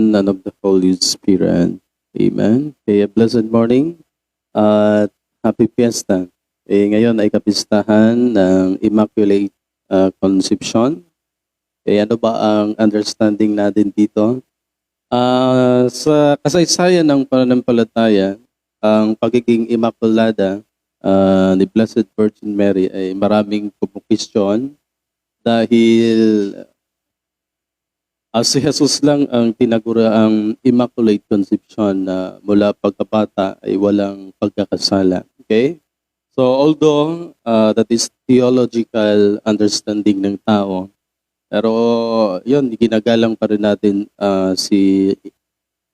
Son, and of the Holy Spirit. Amen. Kaya blessed morning at happy fiesta. Eh, ngayon ay kapistahan ng Immaculate uh, Conception. Eh, ano ba ang understanding natin dito? Ah, sa kasaysayan ng pananampalataya, ang pagiging Immaculada ah, ni Blessed Virgin Mary ay maraming kumukisyon dahil Ah, si Jesus lang ang tinagura ang Immaculate Conception na mula pagkabata ay walang pagkakasala. Okay? So although uh, that is theological understanding ng tao, pero yun, ginagalang pa rin natin ah, si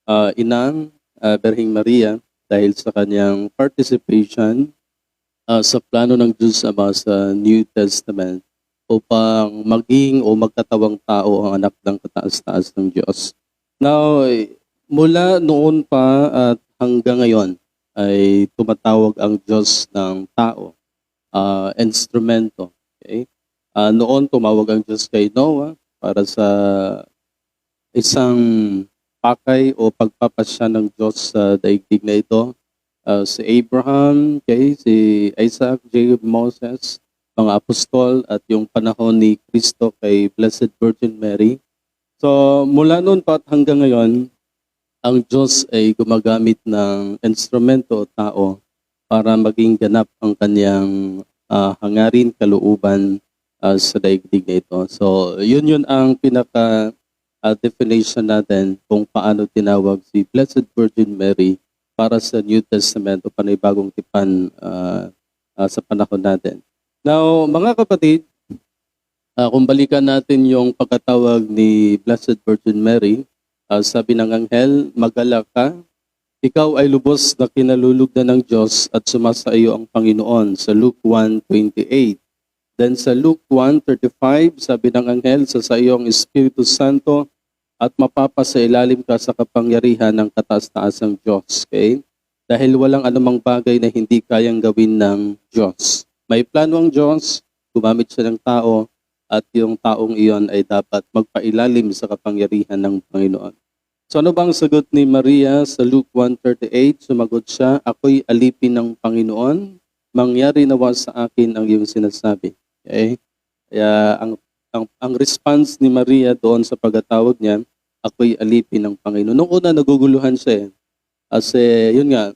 ah, Inang ah, Berhing Maria dahil sa kanyang participation ah, sa plano ng Diyos sa New Testament upang maging o magkatawang tao ang anak ng kataas-taas ng Diyos. Now, eh, mula noon pa at hanggang ngayon ay tumatawag ang Diyos ng tao, ah, instrumento. Okay? Ah, noon tumawag ang Diyos kay Noah para sa isang pakay o pagpapasya ng Diyos sa daigdig na ito. Ah, si Abraham, okay, si Isaac, Jacob, Moses, mga apostol at yung panahon ni Kristo kay Blessed Virgin Mary. So mula noon pa at hanggang ngayon, ang Diyos ay gumagamit ng instrumento o tao para maging ganap ang kanyang ah, hangarin, kalooban ah, sa daigdig na ito. So yun yun ang pinaka ah, definition natin kung paano tinawag si Blessed Virgin Mary para sa New Testament o panibagong tipan ah, ah, sa panahon natin. Now, mga kapatid, ah, kung balikan natin yung pagkatawag ni Blessed Virgin Mary, ah, sabi ng anghel, magalak ka, ikaw ay lubos na kinalulugdan ng Diyos at sumasa iyo ang Panginoon sa Luke 1.28. Then sa Luke 1.35, sabi ng anghel, sa sa iyo ang Espiritu Santo at mapapasa ilalim ka sa kapangyarihan ng kataas-taas ng Diyos. Okay? Dahil walang anumang bagay na hindi kayang gawin ng Diyos. May plano ang Diyos, gumamit siya ng tao, at yung taong iyon ay dapat magpailalim sa kapangyarihan ng Panginoon. So ano bang sagot ni Maria sa Luke 1.38? Sumagot siya, ako'y alipin ng Panginoon, mangyari nawa sa akin ang iyong sinasabi. Okay? Kaya ang, ang, ang response ni Maria doon sa pagkatawag niya, ako'y alipin ng Panginoon. Noong una, naguguluhan siya eh. Kasi, yun nga,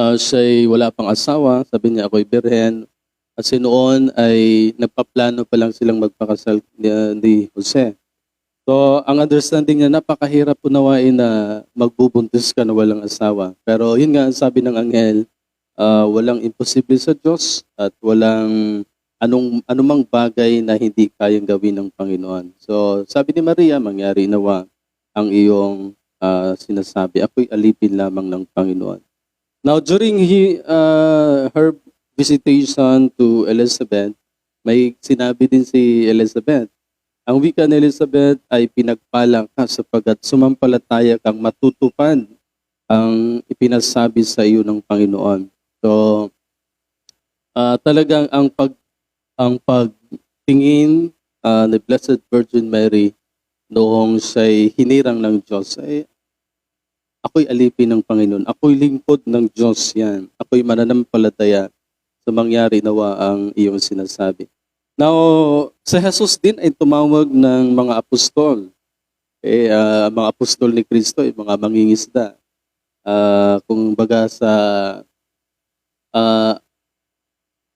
uh, siya'y wala pang asawa, sabi niya ako'y birhen. Kasi noon ay nagpaplano pa lang silang magpakasal ni, ni Jose. So, ang understanding niya, napakahirap unawain na magbubuntis ka na walang asawa. Pero yun nga, ang sabi ng anghel, ah, walang imposible sa Diyos at walang anong anumang bagay na hindi kayang gawin ng Panginoon. So, sabi ni Maria, mangyari nawa ang iyong ah, sinasabi. Ako'y alipin lamang ng Panginoon. Now, during he, uh, her visitation to Elizabeth, may sinabi din si Elizabeth, ang wika ni Elizabeth ay pinagpalang ka sapagkat sumampalataya kang matutupad ang ipinasabi sa iyo ng Panginoon. So, ah, talagang ang pag ang pagtingin ah, ni Blessed Virgin Mary noong siya'y hinirang ng Diyos ay ako'y alipin ng Panginoon. Ako'y lingkod ng Diyos yan. Ako'y mananampalataya sa mangyari nawa ang iyong sinasabi. Now, sa Jesus din ay tumawag ng mga apostol. Eh, ah, mga apostol ni Kristo, ay mga mangingisda. Ah, kung baga sa ah,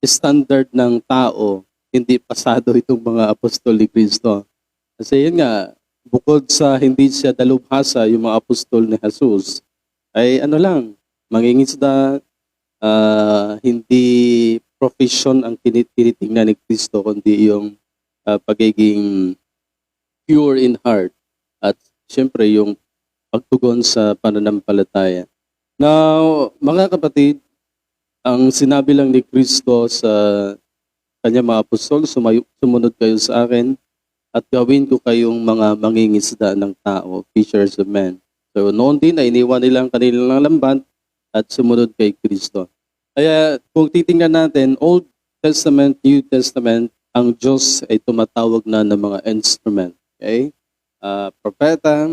standard ng tao, hindi pasado itong mga apostol ni Kristo. Kasi yun nga, bukod sa hindi siya dalubhasa yung mga apostol ni Jesus, ay ano lang, mangingisda, ah, hindi profession ang tini- tinitingnan ni Kristo, kundi yung ah, pagiging pure in heart at syempre yung pagtugon sa pananampalataya. Now, mga kapatid, ang sinabi lang ni Kristo sa kanya mga apostol, sumunod kayo sa akin at gawin ko kayong mga mangingisda ng tao, fishers of men. So noon din ay iniwan nila ang kanilang lamban at sumunod kay Kristo. Kaya kung titingnan natin, Old Testament, New Testament, ang Diyos ay tumatawag na ng mga instrument. Okay? Ah, propeta,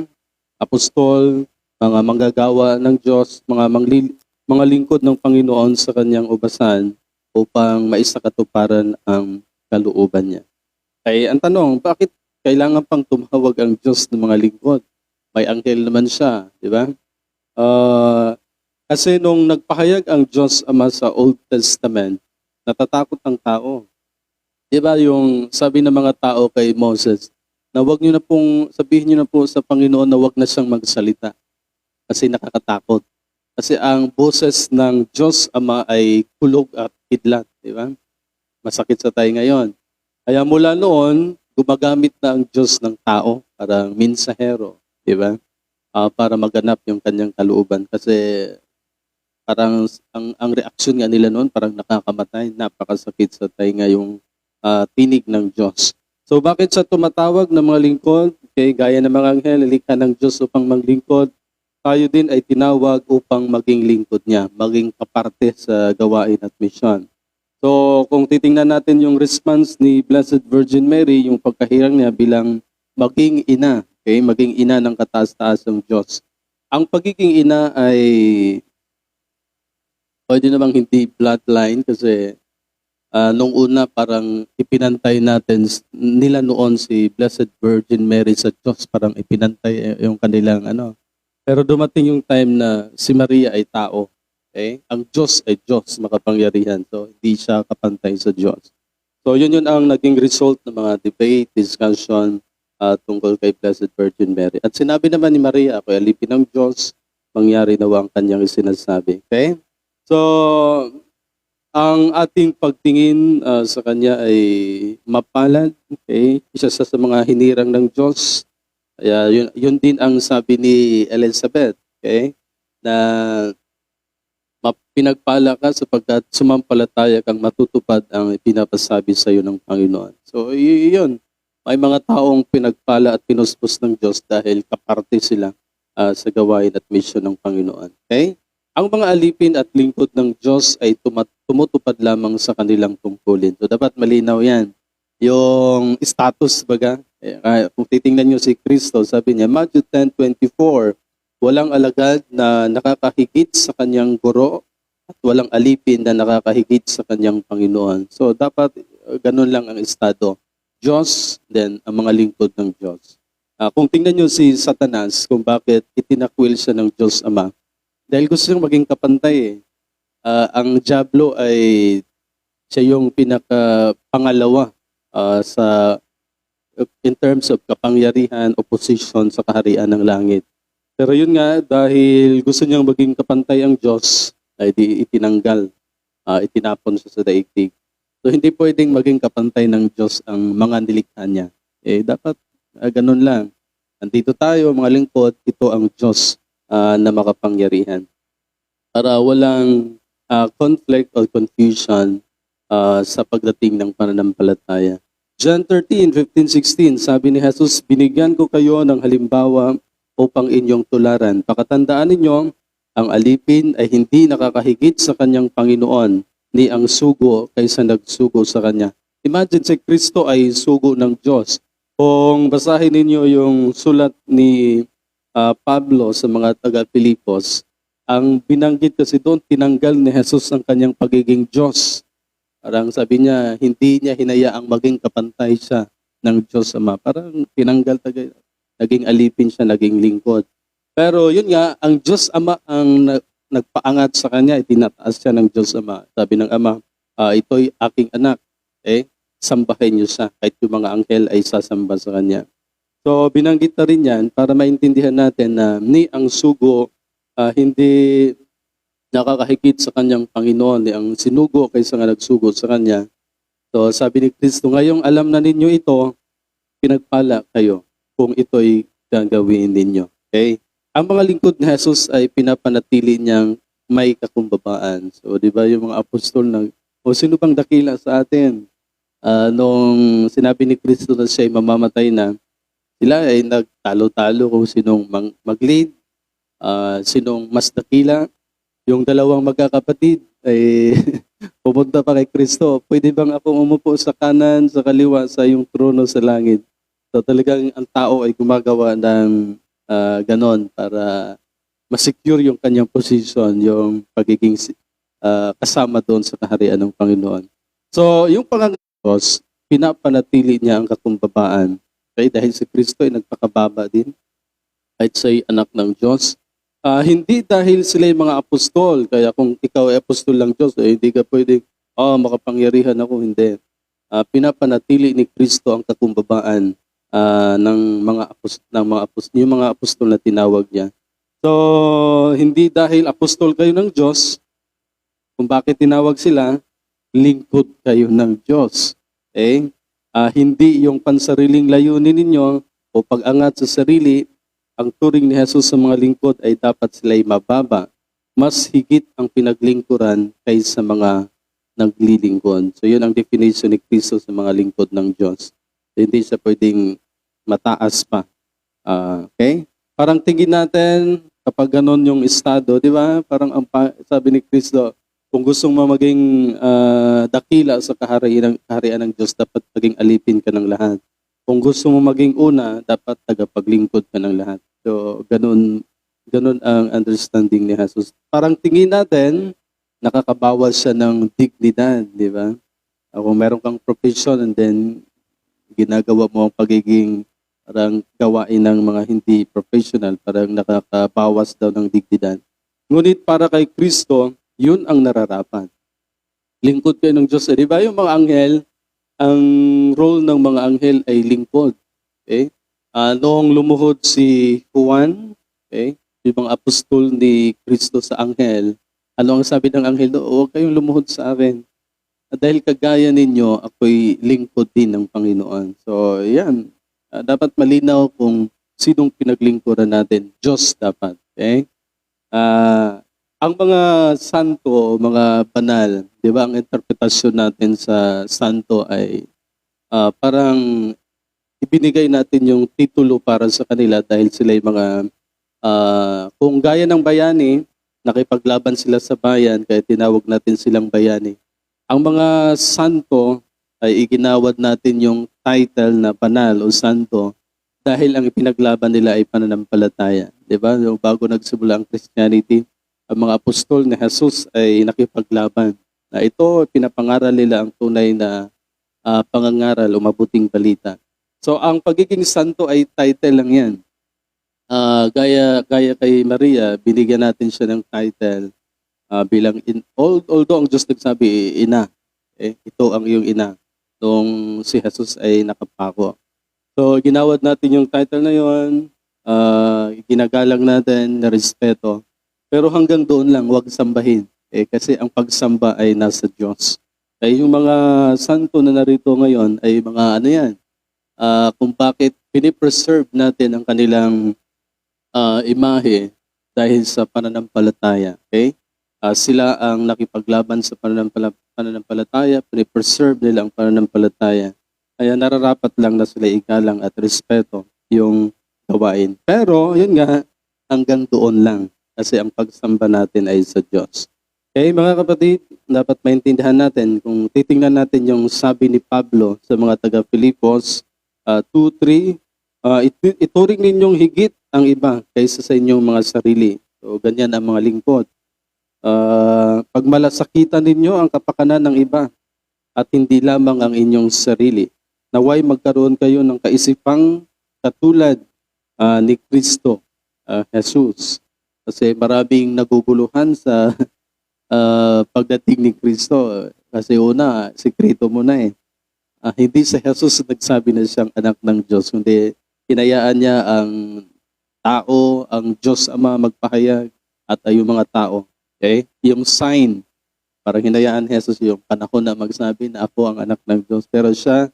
apostol, mga manggagawa ng Diyos, mga mangli, mga lingkod ng Panginoon sa kanyang ubasan upang maisakatuparan ang kalooban niya. Ay, ang tanong, bakit kailangan pang tumawag ang Diyos ng mga lingkod? May anghel naman siya, di ba? Ah, kasi nung nagpahayag ang Diyos Ama sa Old Testament, natatakot ang tao. Di ba yung sabi ng mga tao kay Moses, na wag niyo na pong, sabihin niyo na po sa Panginoon na wag na siyang magsalita. Kasi nakakatakot. Kasi ang boses ng Diyos Ama ay kulog at kidlat, di ba? Masakit sa tayo ngayon. Kaya mula noon, gumagamit na ang Diyos ng tao, parang minsahero, di ba? Ah, para maganap yung kanyang kalooban. Kasi parang ang, ang reaksyon nga nila noon parang nakakamatay, napakasakit sa tayo ngayong ah, tinig ng Diyos. So bakit sa tumatawag ng mga lingkod, okay, gaya ng mga anghel, likha ng Diyos upang maglingkod, tayo din ay tinawag upang maging lingkod niya, maging kaparte sa gawain at misyon. So kung titingnan natin yung response ni Blessed Virgin Mary, yung pagkahirang niya bilang maging ina, okay, maging ina ng kataas-taas ng Diyos. Ang pagiging ina ay pwede namang hindi bloodline kasi ah, nung una parang ipinantay natin nila noon si Blessed Virgin Mary sa Diyos, parang ipinantay y- yung kanilang ano. Pero dumating yung time na si Maria ay tao. Okay? Ang Diyos ay Diyos, makapangyarihan. So, hindi siya kapantay sa Diyos. So, yun yun ang naging result ng mga debate, discussion ah, tungkol kay Blessed Virgin Mary. At sinabi naman ni Maria, ako alipin ng Diyos, mangyari na ang kanyang sinasabi. Okay? So, ang ating pagtingin ah, sa kanya ay mapalad. Okay? Isa sa, sa mga hinirang ng Diyos. Kaya yun, yun din ang sabi ni Elizabeth. Okay? Na pinagpala ka sapagkat sumampalataya kang matutupad ang pinapasabi sa iyo ng Panginoon. So, yun. May mga taong pinagpala at pinuspos ng Diyos dahil kaparte sila ah, sa gawain at mission ng Panginoon. Okay? Ang mga alipin at lingkod ng Diyos ay tumutupad lamang sa kanilang tungkulin. So dapat malinaw yan. Yung status baga, eh, ah, kung titingnan nyo si Kristo, sabi niya, Matthew 10.24, walang alagad na nakakahigit sa kanyang guro at walang alipin na nakakahigit sa kanyang Panginoon. So dapat uh, ganun lang ang estado. Diyos, then ang mga lingkod ng Diyos. Ah, kung tingnan nyo si Satanas, kung bakit itinakwil siya ng Diyos Ama, dahil gusto niyang maging kapantay eh. Ah, ang Diablo ay siya yung pinaka pangalawa ah, sa in terms of kapangyarihan, opposition sa kaharian ng langit. Pero yun nga, dahil gusto niyang maging kapantay ang Diyos, ay di itinanggal, ah, itinapon siya sa daigdig. So hindi pwedeng maging kapantay ng Diyos ang mga nilikha niya. Eh dapat ah, ganun lang. Andito tayo, mga lingkod, ito ang Diyos ah, na makapangyarihan. Para walang ah, conflict or confusion ah, sa pagdating ng pananampalataya. John 13, 15, 16, sabi ni Jesus, binigyan ko kayo ng halimbawa upang inyong tularan. Pakatandaan ninyo, ang alipin ay hindi nakakahigit sa kanyang Panginoon, ni ang sugo kaysa nagsugo sa kanya. Imagine si Kristo ay sugo ng Diyos. Kung basahin ninyo yung sulat ni ah, Pablo sa mga taga-Pilipos, ang binanggit kasi doon, tinanggal ni Jesus ang kanyang pagiging Diyos. Parang sabi niya, hindi niya hinayaang maging kapantay siya ng Diyos Ama. Parang tinanggal tagay, naging alipin siya, naging lingkod. Pero yun nga, ang Diyos Ama ang na- nagpaangat sa kanya, itinataas siya ng Diyos Ama. Sabi ng Ama, "Ah, ito'y aking anak. Eh, sambahin niyo siya. Kahit yung mga angkel ay sasamba sa kanya. So, binanggit na rin yan para maintindihan natin na ni ang sugo ah, hindi nakakahigit sa kanyang Panginoon, ni ang sinugo kaysa nga nagsugo sa kanya. So, sabi ni Kristo, ngayong alam na ninyo ito, pinagpala kayo kung ito'y gagawin ninyo. Okay? Ang mga lingkod ni Jesus ay pinapanatili niyang may kakumbabaan. So, di ba yung mga apostol na, o sino bang dakila sa atin? Ah, nung sinabi ni Kristo na siya ay mamamatay na, sila ay nagtalo-talo kung sinong mag-lead, ah, sinong mas dakila. Yung dalawang magkakapatid ay pumunta pa kay Kristo, pwede bang akong umupo sa kanan, sa kaliwa, sa yung trono sa langit? So talagang ang tao ay gumagawa ng ah, ganon para masecure yung kanyang position, yung pagiging ah, kasama doon sa kaharian ng Panginoon. So, yung pangangakos, pinapanatili niya ang kakumbabaan. Okay? Dahil si Kristo ay nagpakababa din. Kahit siya'y anak ng Diyos. Ah, hindi dahil sila yung mga apostol. Kaya kung ikaw ay apostol ng Diyos, eh, hindi ka pwede, oh, makapangyarihan ako. Hindi. Ah, pinapanatili ni Kristo ang kakumbabaan ah, ng mga apostol, ng mga apostol, yung mga apostol na tinawag niya. So, hindi dahil apostol kayo ng Diyos, kung bakit tinawag sila, lingkod kayo ng Diyos. Okay? Ah, hindi yung pansariling layunin ninyo o pag-angat sa sarili, ang turing ni Jesus sa mga lingkod ay dapat sila'y mababa. Mas higit ang pinaglingkuran kaysa mga naglilingkod. So yun ang definition ni Kristo sa mga lingkod ng Diyos. So, hindi siya pwedeng mataas pa. Ah, okay? Parang tingin natin kapag ganon yung estado, di ba? Parang ang sabi ni Kristo, kung gusto mo maging ah, dakila sa kaharian ng, kaharian ng Diyos, dapat maging alipin ka ng lahat. Kung gusto mo maging una, dapat tagapaglingkod ka ng lahat. So, ganun, ganun ang understanding ni Jesus. Parang tingin natin, nakakabawas siya ng dignidad, di ba? Kung meron kang profession and then ginagawa mo ang pagiging parang gawain ng mga hindi professional, parang nakakabawas daw ng dignidad. Ngunit para kay Kristo, yun ang nararapat. Lingkod kayo ng Diyos. Eh, Di ba yung mga anghel, ang role ng mga anghel ay lingkod. Okay? Ah, noong lumuhod si Juan, okay, yung mga apostol ni Kristo sa anghel, ano ang sabi ng anghel doon? Huwag kayong lumuhod sa akin. Ah, dahil kagaya ninyo, ako'y lingkod din ng Panginoon. So, yan. Ah, dapat malinaw kung sinong pinaglingkuran natin. Diyos dapat. Okay? Ah, ang mga santo, mga banal, di ba, ang interpretasyon natin sa santo ay ah, parang ibinigay natin yung titulo para sa kanila dahil sila yung mga, ah, kung gaya ng bayani, nakipaglaban sila sa bayan, kaya tinawag natin silang bayani. Ang mga santo ay iginawad natin yung title na banal o santo dahil ang ipinaglaban nila ay pananampalataya. Di ba? Bago nagsimula ang Christianity, ang mga apostol ni Jesus ay nakipaglaban. Na ito, pinapangaral nila ang tunay na ah, pangangaral o mabuting balita. So, ang pagiging santo ay title lang yan. Ah, gaya, gaya kay Maria, binigyan natin siya ng title ah, bilang, in, al- although ang Diyos nagsabi, ina, eh, ito ang iyong ina, nung si Jesus ay nakapako. So, ginawad natin yung title na yon, ah, ginagalang natin na respeto. Pero hanggang doon lang, huwag sambahin. Eh, kasi ang pagsamba ay nasa Diyos. Ay yung mga santo na narito ngayon ay mga ano yan, ah, kung bakit pinipreserve natin ang kanilang ah, imahe dahil sa pananampalataya. Okay? Ah, sila ang nakipaglaban sa pananampala- pananampalataya, pinipreserve nila ang pananampalataya. Kaya nararapat lang na sila igalang at respeto yung gawain. Pero, yun nga, hanggang doon lang. Kasi ang pagsamba natin ay sa Diyos. Okay, mga kapatid, dapat maintindihan natin kung titingnan natin yung sabi ni Pablo sa mga taga-Filipos uh, 2.3, uh, it- ituring ninyong higit ang iba kaysa sa inyong mga sarili. So, ganyan ang mga lingkod. Uh, pagmalasakitan ninyo ang kapakanan ng iba at hindi lamang ang inyong sarili. Naway magkaroon kayo ng kaisipang katulad ah, ni Kristo, ah, Jesus. Kasi maraming naguguluhan sa ah, pagdating ni Kristo. Kasi una, sikreto mo na eh. Ah, hindi sa Jesus nagsabi na siyang anak ng Diyos, kundi hinayaan niya ang tao, ang Diyos Ama magpahayag at ay yung mga tao. Okay? Yung sign, parang hinayaan ni Jesus yung panahon na magsabi na ako ang anak ng Diyos. Pero siya,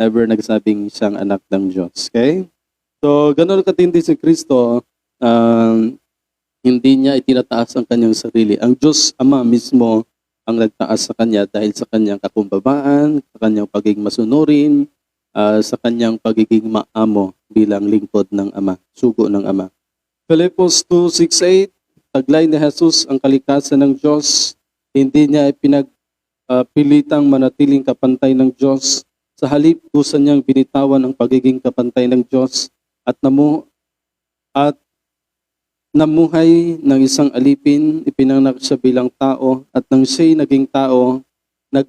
never nagsabing siyang anak ng Diyos. Okay? So, ganun katindi si Kristo, um, hindi niya itinataas ang kanyang sarili. Ang Diyos Ama mismo ang nagtaas sa kanya dahil sa kanyang kakumbabaan, sa kanyang pagiging masunurin, ah, sa kanyang pagiging maamo bilang lingkod ng Ama, sugo ng Ama. Philippos 2.6.8, taglay ni Jesus ang kalikasan ng Diyos, hindi niya ipinagpilitang manatiling kapantay ng Diyos. Sa halip, kusa niyang binitawan ang pagiging kapantay ng Diyos at namu At namuhay ng isang alipin, ipinanganak siya bilang tao, at nang siya'y naging tao, nag,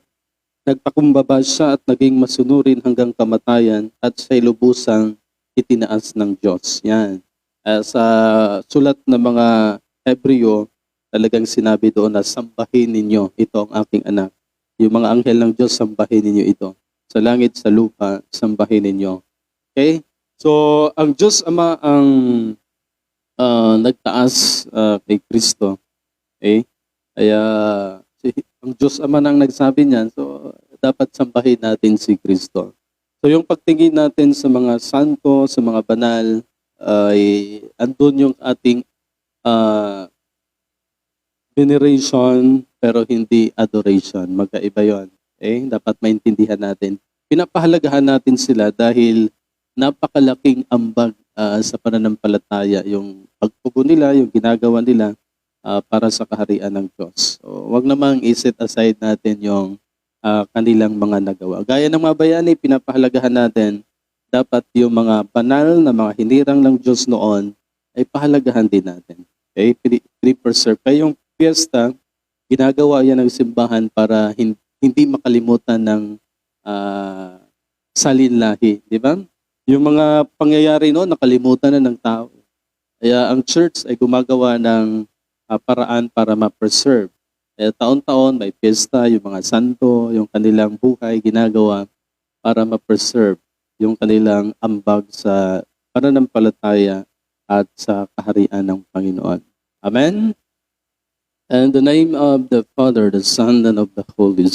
nagpakumbaba siya at naging masunurin hanggang kamatayan, at siya'y lubusang itinaas ng Diyos. Yan. Ah, sa sulat ng mga Hebreo, talagang sinabi doon na sambahin ninyo ito ang aking anak. Yung mga anghel ng Diyos, sambahin ninyo ito. Sa langit, sa lupa, sambahin ninyo. Okay? So, ang Diyos Ama ang ah, nagtaas ah, kay Kristo. Okay? Kaya, si, ang Diyos Ama nang nagsabi niyan, so dapat sambahin natin si Kristo. So, yung pagtingin natin sa mga santo, sa mga banal, ay andun yung ating ah, veneration pero hindi adoration. Magkaiba yon. Okay? Dapat maintindihan natin. Pinapahalagahan natin sila dahil napakalaking ambag ah, sa pananampalataya yung pagpugo nila, yung ginagawa nila ah, para sa kaharian ng Diyos. So, wag namang iset aside natin yung ah, kanilang mga nagawa. Gaya ng mga bayani, pinapahalagahan natin dapat yung mga banal na mga hinirang ng Diyos noon ay pahalagahan din natin. Okay? Pre- Pre-preserve. Kaya yung fiesta, ginagawa yan ng simbahan para hin- hindi makalimutan ng ah, salinlahi. Di ba? Yung mga pangyayari noon, nakalimutan na ng tao. Kaya ang church ay gumagawa ng ah, paraan para ma-preserve. Kaya taon-taon may fiesta, yung mga santo, yung kanilang buhay ginagawa para ma-preserve yung kanilang ambag sa pananampalataya at sa kaharian ng Panginoon. Amen? And the name of the Father, the Son, and of the Holy